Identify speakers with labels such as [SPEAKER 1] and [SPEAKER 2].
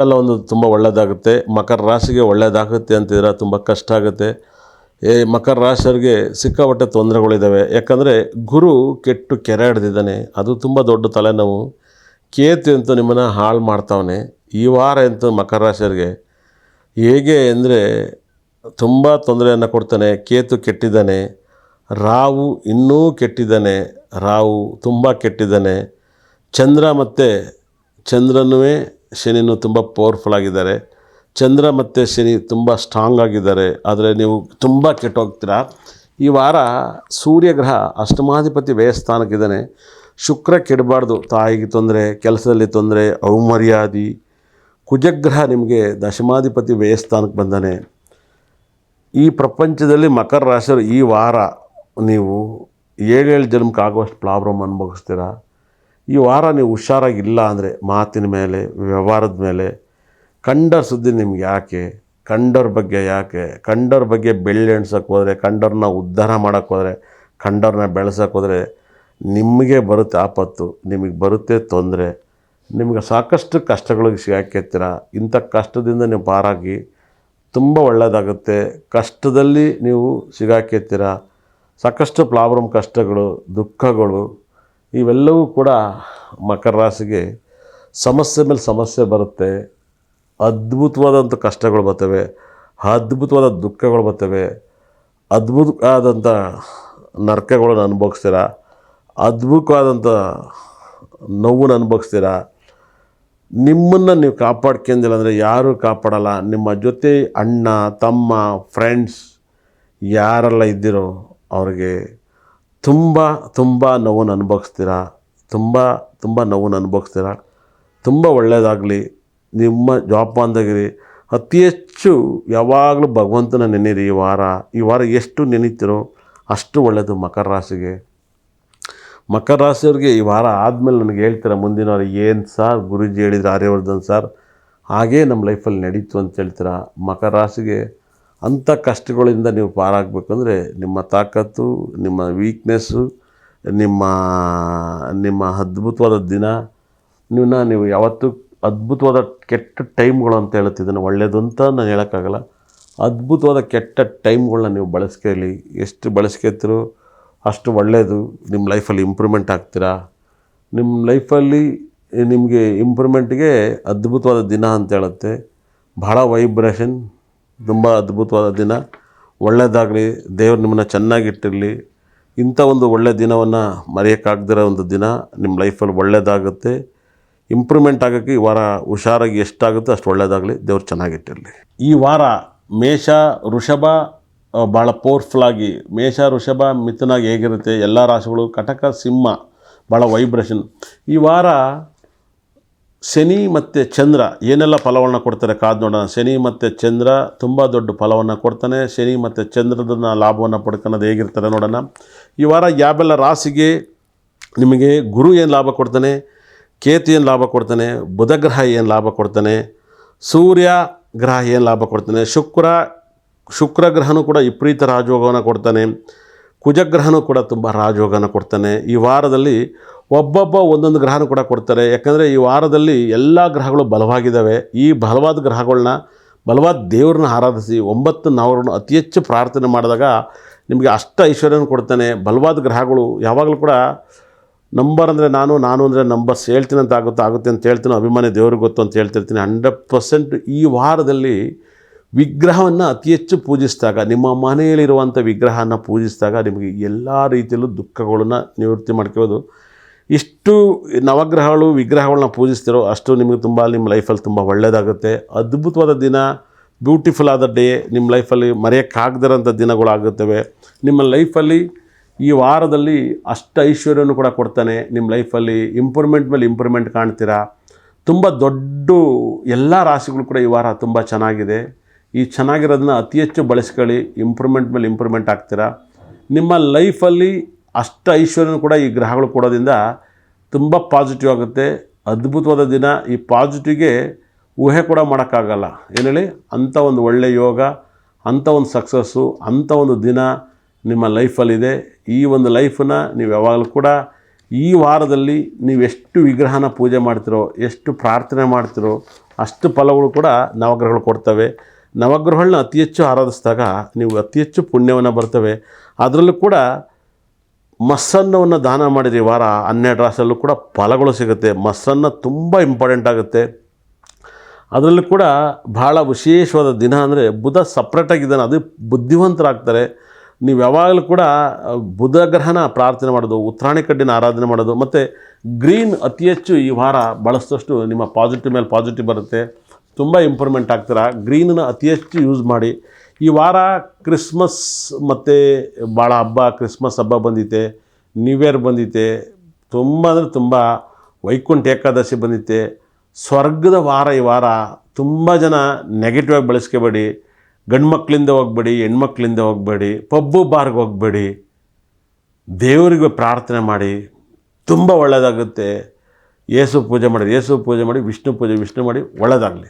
[SPEAKER 1] ಎಲ್ಲ ಒಂದು ತುಂಬ ಒಳ್ಳೆಯದಾಗುತ್ತೆ ಮಕರ ರಾಶಿಗೆ ಒಳ್ಳೆಯದಾಗುತ್ತೆ ಅಂತಿದ್ರೆ ತುಂಬ ಕಷ್ಟ ಆಗುತ್ತೆ. ಏ, ಮಕರ ರಾಶಿಯವರಿಗೆ ಸಿಕ್ಕಾಪಟ್ಟೆ ತೊಂದರೆಗಳಿದ್ದಾವೆ ಯಾಕಂದರೆ ಗುರು ಕೆಟ್ಟು ಕೆರೆ ಹಿಡ್ದಿದ್ದಾನೆ. ಅದು ತುಂಬ ದೊಡ್ಡ ತಲೆನೋವು. ಕೇತು ಅಂತೂ ನಿಮ್ಮನ್ನು ಹಾಳು ಮಾಡ್ತಾವನೆ. ಈ ವಾರ ಅಂತೂ ಮಕರ ರಾಶಿಯವರಿಗೆ ಹೇಗೆ ಅಂದರೆ ತುಂಬ ತೊಂದರೆಯನ್ನು ಕೊಡ್ತಾನೆ. ಕೇತು ಕೆಟ್ಟಿದ್ದಾನೆ. ರಾವು ಇನ್ನೂ ಕೆಟ್ಟಿದ್ದಾನೆ. ರಾವು ತುಂಬ ಕೆಟ್ಟಿದ್ದಾನೆ. ಚಂದ್ರ ಮತ್ತು ಚಂದ್ರನೂ ಶನಿನೂ ತುಂಬ ಪವರ್ಫುಲ್ ಆಗಿದ್ದಾರೆ. ಚಂದ್ರ ಮತ್ತು ಶನಿ ತುಂಬ ಸ್ಟ್ರಾಂಗ್ ಆಗಿದ್ದಾರೆ. ಆದರೆ ನೀವು ತುಂಬ ಕೆಟ್ಟೋಗ್ತೀರಾ? ಈ ವಾರ ಸೂರ್ಯಗ್ರಹ ಅಷ್ಟಮಾಧಿಪತಿ ವ್ಯಯಸ್ಥಾನಕ್ಕಿದ್ದಾನೆ ಶುಕ್ರ ಕೆಡಬಾರ್ದು. ತಾಯಿಗೆ ತೊಂದರೆ, ಕೆಲಸದಲ್ಲಿ ತೊಂದರೆ ಅವಮರ್ಯಾದಿ ಕುಜಗ್ರಹ ನಿಮಗೆ ದಶಮಾಧಿಪತಿ ವ್ಯಯಸ್ಥಾನಕ್ಕೆ ಬಂದಾನೆ. ಈ ಪ್ರಪಂಚದಲ್ಲಿ ಮಕರ ರಾಶಿಯವರು ಈ ವಾರ ನೀವು ಏಳೇಳು ಜನ್ಮಕ್ಕೆ ಆಗುವಷ್ಟು ಪ್ರಾಬ್ಲಮ್ ಅನುಭವಿಸ್ತೀರ? ಈ ವಾರ ನೀವು ಹುಷಾರಾಗಿಲ್ಲ ಅಂದರೆ ಮಾತಿನ ಮೇಲೆ, ವ್ಯವಹಾರದ ಮೇಲೆ, ಕಂಡರ ಸುದ್ದಿ ನಿಮ್ಗೆ ಯಾಕೆ ಕಂಡವ್ರ ಬಗ್ಗೆ ಯಾಕೆ ಕಂಡವ್ರ ಬಗ್ಗೆ ಬೆಳ್ಳಿ ಎಣ್ಸೋಕೆ ಹೋದರೆ ಕಂಡವ್ರನ್ನ ಉದ್ಧಾರ ಮಾಡೋಕ್ಕೆ ಹೋದರೆ ಕಂಡವ್ರನ್ನ ಬೆಳೆಸೋಕೆ ಹೋದರೆ ನಿಮಗೆ ಬರುತ್ತೆ ಆಪತ್ತು, ನಿಮಗೆ ಬರುತ್ತೆ ತೊಂದರೆ, ನಿಮಗೆ ಸಾಕಷ್ಟು ಕಷ್ಟಗಳಿಗೆ ಸಿಗಾಕಿರ್ತೀರ ಇಂಥ ಕಷ್ಟದಿಂದ ನೀವು ಪಾರಾಗಿ ತುಂಬ ಒಳ್ಳೆಯದಾಗುತ್ತೆ ಕಷ್ಟದಲ್ಲಿ ನೀವು ಸಿಗಾಕಿರ್ತೀರ ಸಾಕಷ್ಟು ಪ್ರಾಬ್ಲಮ್ ಕಷ್ಟಗಳು, ದುಃಖಗಳು ಇವೆಲ್ಲವೂ ಕೂಡ ಮಕರ ರಾಶಿಗೆ ಸಮಸ್ಯೆ ಮೇಲೆ ಸಮಸ್ಯೆ ಬರುತ್ತೆ. ಅದ್ಭುತವಾದಂಥ ಕಷ್ಟಗಳು ಬರ್ತವೆ, ಅದ್ಭುತವಾದ ದುಃಖಗಳು ಬರ್ತವೆ, ಅದ್ಭುತವಾದಂಥ ನರಕಗಳನ್ನು ಅನುಭವಿಸ್ತೀರ, ಅದ್ಭುತವಾದಂಥ ನೋವನ್ನು ಅನುಭವಿಸ್ತೀರ, ನಿಮ್ಮನ್ನು ನೀವು ಕಾಪಾಡ್ಕೊಂಡಿಲ್ಲ ಅಂದರೆ ಯಾರೂ ಕಾಪಾಡಲ್ಲ. ನಿಮ್ಮ ಜೊತೆ ಅಣ್ಣ, ತಮ್ಮ ಫ್ರೆಂಡ್ಸ್ ಯಾರೆಲ್ಲ ಇದ್ದಿರೋ ಅವ್ರಿಗೆ ತುಂಬ ತುಂಬ ನೋವನ್ನು ಅನುಭವಿಸ್ತೀರಾ? ತುಂಬ ತುಂಬ ನೋವನ್ನು ಅನುಭವಿಸ್ತೀರ? ತುಂಬ ಒಳ್ಳೆಯದಾಗಲಿ ನಿಮ್ಮ ಜೋಪಾನದಾಗಿರಿ ಅತಿ ಹೆಚ್ಚು ಯಾವಾಗಲೂ ಭಗವಂತನ ನೆನೀರಿ ಈ ವಾರ. ಈ ವಾರ ಎಷ್ಟು ನೆನೀತಿರೋ ಅಷ್ಟು ಒಳ್ಳೆಯದು ಮಕರ ರಾಶಿಗೆ. ಮಕರ ರಾಶಿಯವ್ರಿಗೆ ಈ ವಾರ ಆದಮೇಲೆ ನನಗೆ ಹೇಳ್ತೀರ ಮುಂದಿನ ವಾರ ಏನು ಸರ್ ಗುರೂಜಿ ಹೇಳಿದ್ರು ಆರ್ಯವರ್ಧನ್ ಸರ್? ಹಾಗೇ ನಮ್ಮ ಲೈಫಲ್ಲಿ ನಡೀತು ಅಂತ ಹೇಳ್ತೀರಾ? ಮಕರ ರಾಶಿಗೆ ಅಂಥ ಕಷ್ಟಗಳಿಂದ ನೀವು ಪಾರಾಗಬೇಕಂದ್ರೆ ನಿಮ್ಮ ತಾಕತ್ತು, ನಿಮ್ಮ ವೀಕ್ನೆಸ್ಸು ನಿಮ್ಮ ನಿಮ್ಮ ಅದ್ಭುತವಾದ ದಿನ ನಿಮ್ಮನ್ನ ನೀವು ಯಾವತ್ತೂ ಅದ್ಭುತವಾದ ಕೆಟ್ಟ ಟೈಮ್ಗಳು ಅಂತ ಹೇಳ್ತಿದ್ದಾನೆ ಒಳ್ಳೆಯದು ಅಂತ ನಾನು ಹೇಳೋಕ್ಕಾಗಲ್ಲ. ಅದ್ಭುತವಾದ ಕೆಟ್ಟ ಟೈಮ್ಗಳನ್ನ ನೀವು ಬಳಸ್ಕೊಳ್ಳಿ ಎಷ್ಟು ಬಳಸ್ಕೊತೀರೋ ಅಷ್ಟು ಒಳ್ಳೆಯದು ನಿಮ್ಮ ಲೈಫಲ್ಲಿ ಇಂಪ್ರೂವ್ಮೆಂಟ್ ಆಗ್ತೀರಾ? ನಿಮ್ಮ ಲೈಫಲ್ಲಿ ನಿಮಗೆ ಇಂಪ್ರೂವ್ಮೆಂಟ್ಗೆ ಅದ್ಭುತವಾದ ದಿನ ಅಂತ ಹೇಳುತ್ತೆ. ಭಾಳ ವೈಬ್ರೇಷನ್ ತುಂಬ ಅದ್ಭುತವಾದ ದಿನ. ಒಳ್ಳೆಯದಾಗಲಿ ದೇವ್ರು ನಿಮ್ಮನ್ನು ಚೆನ್ನಾಗಿಟ್ಟಿರಲಿ. ಇಂಥ ಒಂದು ಒಳ್ಳೆಯ ದಿನವನ್ನು ಮರೆಯೋಕ್ಕಾಗ್ದಿರೋ ಒಂದು ದಿನ ನಿಮ್ಮ ಲೈಫಲ್ಲಿ ಒಳ್ಳೆಯದಾಗುತ್ತೆ ಇಂಪ್ರೂವ್ಮೆಂಟ್ ಆಗೋಕ್ಕೆ ಈ ವಾರ ಹುಷಾರಾಗಿ ಎಷ್ಟಾಗುತ್ತೋ ಅಷ್ಟು ಒಳ್ಳೆಯದಾಗಲಿ ದೇವ್ರು ಚೆನ್ನಾಗಿಟ್ಟಿರಲಿ. ಈ ವಾರ ಮೇಷ ಋಷಭ ಭಾಳ ಪವರ್ಫುಲ್ಲಾಗಿ ಮೇಷ ಋಷಭ ಮಿಥುನಾಗಿ ಹೇಗಿರುತ್ತೆ, ಎಲ್ಲ ರಾಶಿಗಳು, ಕಟಕ, ಸಿಂಹ ಭಾಳ ವೈಬ್ರೇಷನ್ ಈ ವಾರ ಶನಿ ಮತ್ತು ಚಂದ್ರ ಏನೆಲ್ಲ ಫಲವನ್ನು ಕೊಡ್ತಾರೆ ಕಾದು ನೋಡೋಣ. ಶನಿ ಮತ್ತು ಚಂದ್ರ ತುಂಬ ದೊಡ್ಡ ಫಲವನ್ನು ಕೊಡ್ತಾನೆ. ಶನಿ ಮತ್ತು ಚಂದ್ರದನ್ನ ಲಾಭವನ್ನು ಪಡ್ಕೊಳೋದು ಹೇಗಿರ್ತಾರೆ ನೋಡೋಣ. ಈ ವಾರ ಯಾವೆಲ್ಲ ರಾಶಿಗೆ ನಿಮಗೆ ಗುರು ಏನು ಲಾಭ ಕೊಡ್ತಾನೆ, ಕೇತು ಏನು ಲಾಭ ಕೊಡ್ತಾನೆ, ಬುಧ ಗ್ರಹ ಏನು ಲಾಭ ಕೊಡ್ತಾನೆ, ಸೂರ್ಯ ಗ್ರಹ ಏನು ಲಾಭ ಕೊಡ್ತಾನೆ, ಶುಕ್ರ ಶುಕ್ರ ಗ್ರಹನೂ ಕೂಡ ವಿಪರೀತ ರಾಜಯೋಗವನ್ನು ಕೊಡ್ತಾನೆ. ಕುಜಗ್ರಹನೂ ಕೂಡ ತುಂಬ ರಾಜಯೋಗನ ಕೊಡ್ತಾನೆ. ಈ ವಾರದಲ್ಲಿ ಒಬ್ಬೊಬ್ಬ ಒಂದೊಂದು ಗ್ರಹನೂ ಕೂಡ ಕೊಡ್ತಾರೆ. ಯಾಕಂದರೆ ಈ ವಾರದಲ್ಲಿ ಎಲ್ಲ ಗ್ರಹಗಳು ಬಲವಾಗಿದ್ದಾವೆ. ಈ ಬಲವಾದ ಗ್ರಹಗಳನ್ನ ಬಲವಾದ ದೇವ್ರನ್ನ ಆರಾಧಿಸಿ ಒಂಬತ್ತು ನವರನ್ನು ಅತಿ ಹೆಚ್ಚು ಪ್ರಾರ್ಥನೆ ಮಾಡಿದಾಗ ನಿಮಗೆ ಅಷ್ಟ ಐಶ್ವರ್ಯನ ಕೊಡ್ತಾನೆ. ಬಲವಾದ ಗ್ರಹಗಳು ಯಾವಾಗಲೂ ಕೂಡ ನಂಬರ್ ಅಂದರೆ ನಾನು ನಾನು ಅಂದರೆ ನಂಬರ್ಸ್ ಹೇಳ್ತೀನಿ ಅಂತ ಆಗುತ್ತೆ ಆಗುತ್ತೆ ಅಂತ ಹೇಳ್ತೀನೋ. ಅಭಿಮಾನಿ ದೇವ್ರಿಗೆ ಗೊತ್ತು ಅಂತ ಹೇಳ್ತಿರ್ತೀನಿ. ಹಂಡ್ರೆಡ್ ಪರ್ಸೆಂಟ್ ಈ ವಾರದಲ್ಲಿ ವಿಗ್ರಹವನ್ನು ಅತಿ ಹೆಚ್ಚು ಪೂಜಿಸಿದಾಗ, ನಿಮ್ಮ ಮನೆಯಲ್ಲಿರುವಂಥ ವಿಗ್ರಹನ ಪೂಜಿಸಿದಾಗ ನಿಮಗೆ ಎಲ್ಲ ರೀತಿಯಲ್ಲೂ ದುಃಖಗಳನ್ನು ನಿವೃತ್ತಿ ಮಾಡ್ಕೋಬೋದು ಇಷ್ಟು ನವಗ್ರಹಗಳು ವಿಗ್ರಹಗಳನ್ನ ಪೂಜಿಸ್ತಿರೋ ಅಷ್ಟು ನಿಮಗೆ ತುಂಬ, ನಿಮ್ಮ ಲೈಫಲ್ಲಿ ತುಂಬ ಒಳ್ಳೆಯದಾಗುತ್ತೆ ಅದ್ಭುತವಾದ ದಿನ, ಬ್ಯೂಟಿಫುಲ್ ಆದ ಡೇ, ನಿಮ್ಮ ಲೈಫಲ್ಲಿ ಮರೆಯೋಕ್ಕಾಗದಿರೋಂಥ ದಿನಗಳಾಗುತ್ತವೆ. ನಿಮ್ಮ ಲೈಫಲ್ಲಿ ಈ ವಾರದಲ್ಲಿ ಅಷ್ಟು ಐಶ್ವರ್ಯವನ್ನು ಕೂಡ ಕೊಡ್ತಾನೆ. ನಿಮ್ಮ ಲೈಫಲ್ಲಿ ಇಂಪ್ರೂವ್ಮೆಂಟ್ ಮೇಲೆ ಇಂಪ್ರೂವ್ಮೆಂಟ್ ಕಾಣ್ತೀರಾ. ತುಂಬ ದೊಡ್ಡ ಎಲ್ಲ ರಾಶಿಗಳು ಕೂಡ ಈ ವಾರ ತುಂಬ ಚೆನ್ನಾಗಿದೆ. ಈ ಚೆನ್ನಾಗಿರೋದನ್ನ ಅತಿ ಹೆಚ್ಚು ಬಳಸ್ಕೊಳ್ಳಿ ಇಂಪ್ರೂವ್ಮೆಂಟ್ ಮೇಲೆ ಇಂಪ್ರೂವ್ಮೆಂಟ್ ಆಗ್ತೀರಾ? ನಿಮ್ಮ ಲೈಫಲ್ಲಿ ಅಷ್ಟು ಐಶ್ವರ್ಯ ಕೂಡ ಈ ಗ್ರಹಗಳು ಕೊಡೋದ್ರಿಂದ ತುಂಬ ಪಾಸಿಟಿವ್ ಆಗುತ್ತೆ. ಅದ್ಭುತವಾದ ದಿನ. ಈ ಪಾಸಿಟಿವ್ಗೆ ಊಹೆ ಕೂಡ ಮಾಡೋಕ್ಕಾಗಲ್ಲ. ಏನು ಹೇಳಿ? ಅಂಥ ಒಂದು ಒಳ್ಳೆಯ ಯೋಗ ಅಂಥ ಒಂದು ಸಕ್ಸಸ್ಸು ಅಂಥ ಒಂದು ದಿನ ನಿಮ್ಮ ಲೈಫಲ್ಲಿದೆ ಈ ಒಂದು ಲೈಫನ್ನ ನೀವು ಯಾವಾಗಲೂ ಕೂಡ ಈ ವಾರದಲ್ಲಿ ನೀವು ಎಷ್ಟು ವಿಗ್ರಹನ ಪೂಜೆ ಮಾಡ್ತಿರೋ, ಎಷ್ಟು ಪ್ರಾರ್ಥನೆ ಮಾಡ್ತಿರೋ, ಅಷ್ಟು ಫಲಗಳು ಕೂಡ ನವಗ್ರಹಗಳು ಕೊಡ್ತವೆ. ನವಗ್ರಹಗಳನ್ನ ಅತಿ ಹೆಚ್ಚು ಆರಾಧಿಸಿದಾಗ ನೀವು ಅತಿ ಹೆಚ್ಚು ಪುಣ್ಯವನ್ನು ಬರ್ತವೆ. ಅದರಲ್ಲೂ ಕೂಡ ಮಸ್ಸನ್ನವನ್ನು ದಾನ ಮಾಡಿದರೆ ಈ ವಾರ ಹನ್ನೆರಡು ರಾಶಿಯಲ್ಲೂ ಕೂಡ ಫಲಗಳು ಸಿಗುತ್ತೆ. ಮಸ್ಸನ್ನ ತುಂಬ ಇಂಪಾರ್ಟೆಂಟ್ ಆಗುತ್ತೆ. ಅದರಲ್ಲೂ ಕೂಡ ಭಾಳ ವಿಶೇಷವಾದ ದಿನ ಅಂದರೆ ಬುಧ ಸಪ್ರೇಟಾಗಿದ್ದಾನೆ ಅದು ಬುದ್ಧಿವಂತರಾಗ್ತಾರೆ. ನೀವು ಯಾವಾಗಲೂ ಕೂಡ ಬುಧಗ್ರಹನ ಬುಧ ಗ್ರಹನ ಪ್ರಾರ್ಥನೆ ಮಾಡೋದು ಉತ್ತರಾಣಿ ಕಡ್ಡಿನ ಆರಾಧನೆ ಮಾಡೋದು, ಮತ್ತು ಗ್ರೀನ್ ಅತಿ ಹೆಚ್ಚು ಈ ವಾರ ಬಳಸಿದಷ್ಟು ನಿಮ್ಮ ಪಾಸಿಟಿವ್ ಮೇಲೆ ಪಾಸಿಟಿವ್ ಬರುತ್ತೆ. ತುಂಬ ಇಂಪ್ರೂವ್ಮೆಂಟ್ ಆಗ್ತೀರ? ಗ್ರೀನನ್ನು ಅತಿ ಹೆಚ್ಚು ಯೂಸ್ ಮಾಡಿ. ಈ ವಾರ ಕ್ರಿಸ್ಮಸ್ ಮತ್ತು ಭಾಳ ಹಬ್ಬ, ಕ್ರಿಸ್ಮಸ್ ಹಬ್ಬ ಬಂದಿದೆ ನ್ಯೂ ಇಯರ್ ಬಂದಿದೆ ತುಂಬ ಅಂದರೆ ತುಂಬ ವೈಕುಂಠ ಏಕಾದಶಿ ಬಂದಿತ್ತೆ. ಸ್ವರ್ಗದ ವಾರ ಈ ವಾರ, ತುಂಬ ಜನ ನೆಗೆಟಿವ್ ಆಗಿ ಬಳಸ್ಕೋಬೇಡಿ. ಗಂಡು ಮಕ್ಕಳಿಂದ ಹೋಗ್ಬೇಡಿ, ಹೆಣ್ಮಕ್ಳಿಂದ ಹೋಗಬೇಡಿ, ಪಬ್ಬು ಬಾರ್ಗೆ ಹೋಗಬೇಡಿ. ದೇವರಿಗೆ ಪ್ರಾರ್ಥನೆ ಮಾಡಿ, ತುಂಬ ಒಳ್ಳೆಯದಾಗುತ್ತೆ ಯೇಸು ಪೂಜೆ ಮಾಡಿ ಯೇಸು ಪೂಜೆ ಮಾಡಿ, ವಿಷ್ಣು ಪೂಜೆ, ವಿಷ್ಣು ಮಾಡಿ ಒಳ್ಳೆಯದಾಗಲಿ